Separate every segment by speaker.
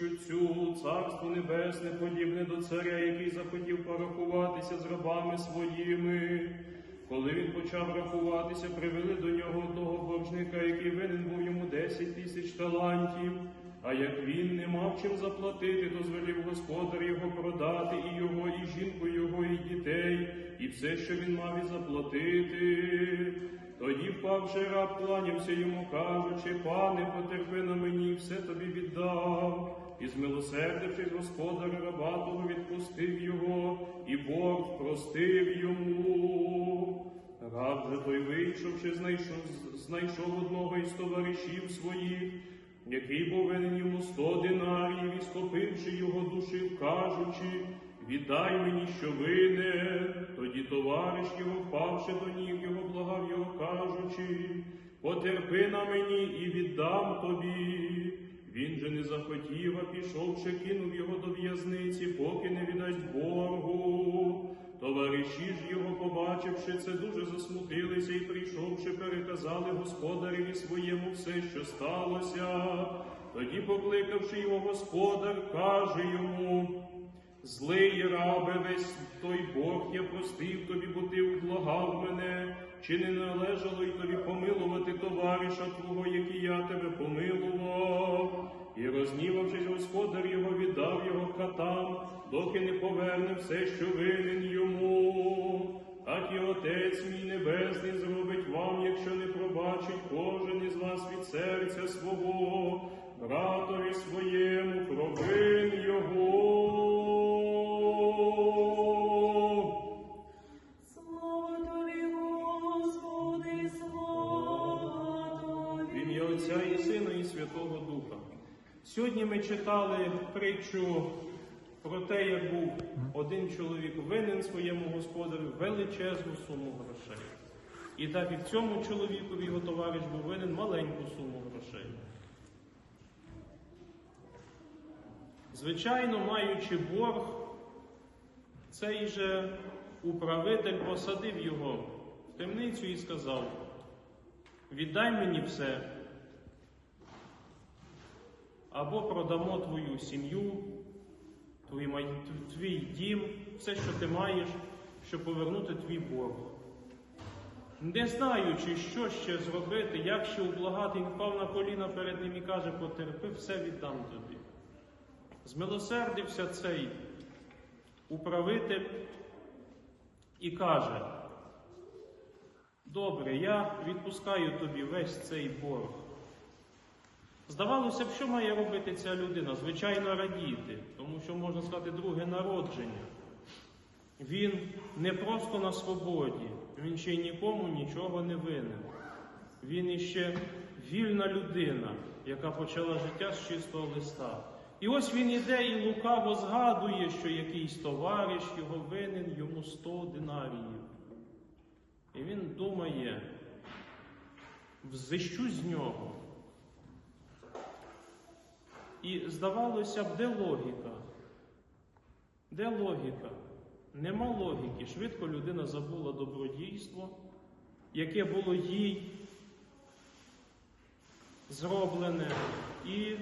Speaker 1: притчу цю, царство небесне, подібне до царя, який захотів порахуватися з рабами своїми. Коли він почав рахуватися, привели до нього одного боржника, який винен був йому десять тисяч талантів. А як він не мав чим заплатити, то звелів господар його продати і його, і жінку його, і дітей, і все, що він мав і заплатити. Тоді впавши раб кланявся йому, кажучи, пане, потерпи на мені, все тобі віддав. І змилосердившись, господар раба того відпустив його, і Бог простив йому. Раб же той, вийшовши, знайшов, знайшов одного із товаришів своїх, який був винен йому сто динарів, і схопивши його душив, кажучи, віддай мені, що винен. Тоді товариш його, впавши до ніг, його благав його, кажучи, потерпи на мені і віддам тобі. Він же не захотів, а пішовши, кинув його до в'язниці, поки не віддасть боргу. Товариші ж його, побачивши це, дуже засмутилися і, прийшовши, переказали господареві своєму все, що сталося. Тоді, покликавши його господар, каже йому. Злий рабе, весь той Бог я простив тобі, бо ти ублагав мене, чи не належало й тобі помилувати товариша твого, який я тебе помилував. І рознівавшись, господар його віддав його катам, доки не поверне все, що винен йому. Так і Отець мій Небесний зробить вам, якщо не пробачить кожен із вас від серця свого, братові своєму провин його. Святого Духа. Сьогодні ми читали притчу про те, як був один чоловік винен своєму господарю величезну суму грошей. І так і цьому чоловікові його товариш був винен маленьку суму грошей. Звичайно, маючи борг, цей же управитель посадив його в темницю і сказав: віддай мені все, або продамо твою сім'ю, твій, дім, все, що ти маєш, щоб повернути твій борг. Не знаючи, що ще зробити, як ще ублагати, він впав на коліна перед ним і каже, потерпи, все віддам тобі. Змилосердився цей управитель і каже, добре, я відпускаю тобі весь цей борг. Здавалося б, що має робити ця людина? Звичайно, радіти, тому що можна сказати друге народження. Він не просто на свободі, він ще й нікому нічого не винен. Він іще вільна людина, яка почала життя з чистого листа. І ось він іде і лукаво згадує, що якийсь товариш його винен йому сто динаріїв. І він думає, взищу з нього. І здавалося б, де логіка? Де логіка? Нема логіки. Швидко людина забула добродійство, яке було їй зроблене, і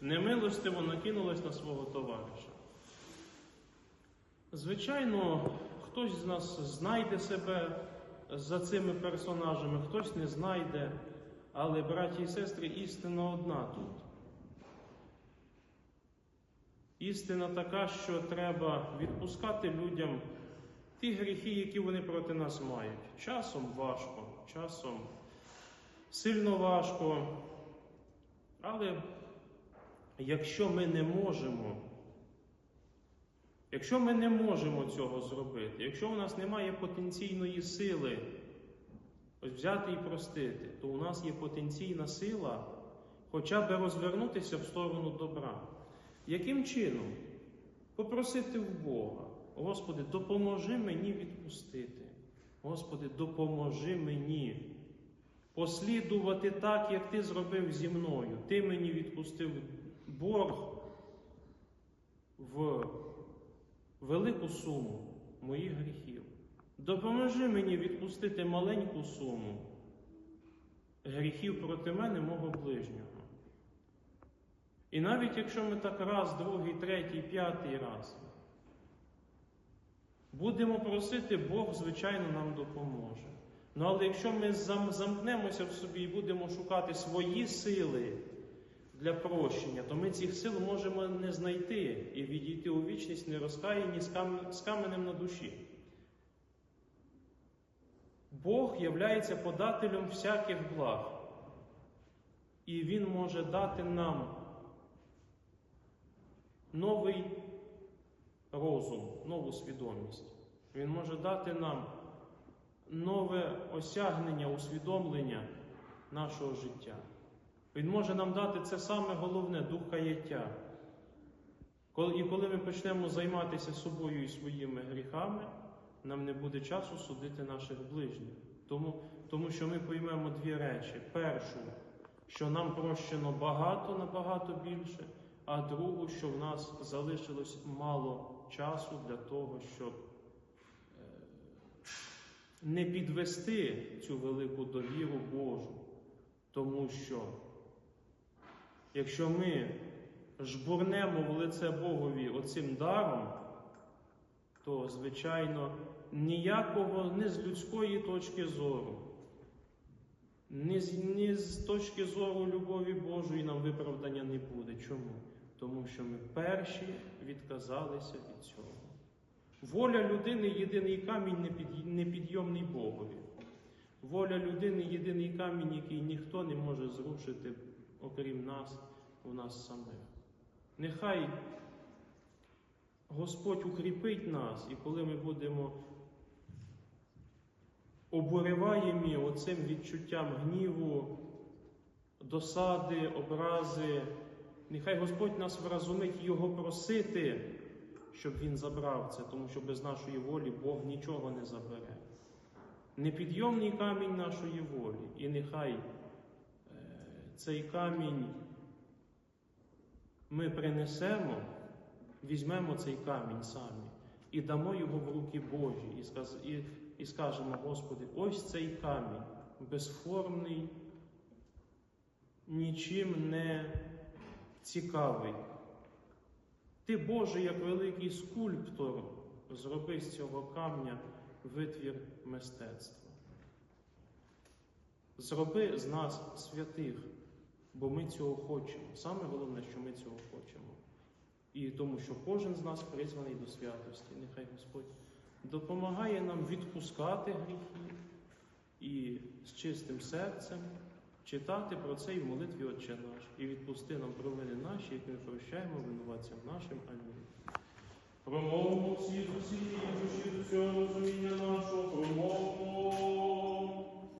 Speaker 1: немилостиво накинулась на свого товариша. Звичайно, хтось з нас знайде себе за цими персонажами, хтось не знайде, але, браті і сестри, істина одна тут. Істина така, що треба відпускати людям ті гріхи, які вони проти нас мають. Часом важко, часом сильно важко. Але якщо ми не можемо, якщо ми не можемо цього зробити, якщо у нас немає потенційної сили ось взяти і простити, то у нас є потенційна сила хоча б розвернутися в сторону добра. Яким чином? Попросити в Бога, Господи, допоможи мені відпустити. Господи, допоможи мені послідувати так, як Ти зробив зі мною. Ти мені відпустив борг в велику суму моїх гріхів. Допоможи мені відпустити маленьку суму гріхів проти мене, мого ближнього. І навіть якщо ми так раз, другий, третій, п'ятий раз будемо просити, Бог, звичайно, нам допоможе. Ну але якщо ми замкнемося в собі і будемо шукати свої сили для прощення, то ми цих сил можемо не знайти і відійти у вічність не розкаяні з каменем на душі. Бог являється подателем всяких благ. І Він може дати нам новий розум, нову свідомість. Він може дати нам нове осягнення, усвідомлення нашого життя. Він може нам дати це саме головне дух каяття. І коли ми почнемо займатися собою і своїми гріхами, нам не буде часу судити наших ближніх. Тому, тому що ми поймемо дві речі: першу, що нам прощено багато, набагато більше, а другу, що в нас залишилось мало часу для того, щоб е, не підвести цю велику довіру Божу. Тому що якщо ми жбурнемо в лице Богові оцим даром, то, звичайно, ніякого не з людської точки зору, ні з, ні з точки зору любові Божої нам виправдання не буде. Чому? Тому що ми перші відказалися від цього. Воля людини єдиний камінь непідйомний Богові. Воля людини єдиний камінь, який ніхто не може зрушити, окрім нас, у нас самих. Нехай Господь укріпить нас, і коли ми будемо обуриваємі оцим відчуттям гніву, досади, образи, нехай Господь нас вразумить Його просити, щоб Він забрав це, тому що без нашої волі Бог нічого не забере. Непідйомний камінь нашої волі, і нехай е, цей камінь ми принесемо, візьмемо цей камінь самі і дамо його в руки Божі, і, скажемо, Господи, ось цей камінь безформний, нічим не цікавий. Ти, Боже, як великий скульптор, зроби з цього камня витвір мистецтва. Зроби з нас святих, бо ми цього хочемо. Саме головне, що ми цього хочемо. І тому, що кожен з нас призваний до святості. Нехай Господь допомагає нам відпускати гріхи і з чистим серцем читати про це і в молитві Отче наш, і відпусти нам провини наші, як ми прощаємо винуватцям нашим. Амінь. Промовмо всі зусилля душі до цього розуміння нашого, промовмо.